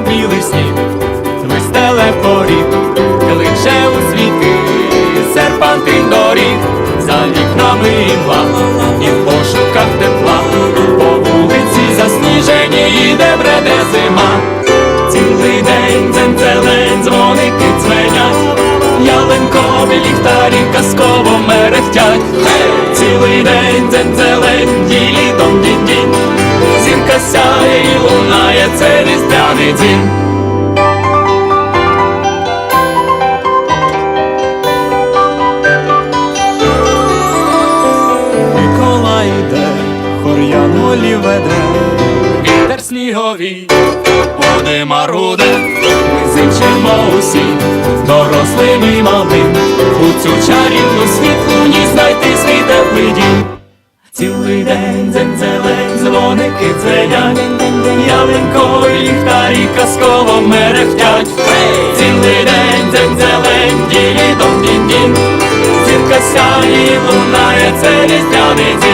білий сніг, вистеле поріг, кличе у світи, серпантин доріг, за вікнами імла, і в пошуках тепла, по вулиці засніжені, де бреде зима. Цілий день дзень-зелень, дзвоники дзвенять, ялинкові ліхтарі казково мерехтять. Цілий день дзень-зелень, ділі І лунає, це різдвяний дзвін. Миколай йде, хор янголі веде, вітер сніговий, води маруде, ми зичимо усі, дорослим і малим, у цю чарівну світлу ніч знайти свій теплий дім. Цілий день дзень-зелень, дзвоники дзвенять, ялинкові ліхтарі казково мерехтять. Цілий день дзень-зелень, ділі дом дін дінь Зірка сяє лунає, це різдвяний дім.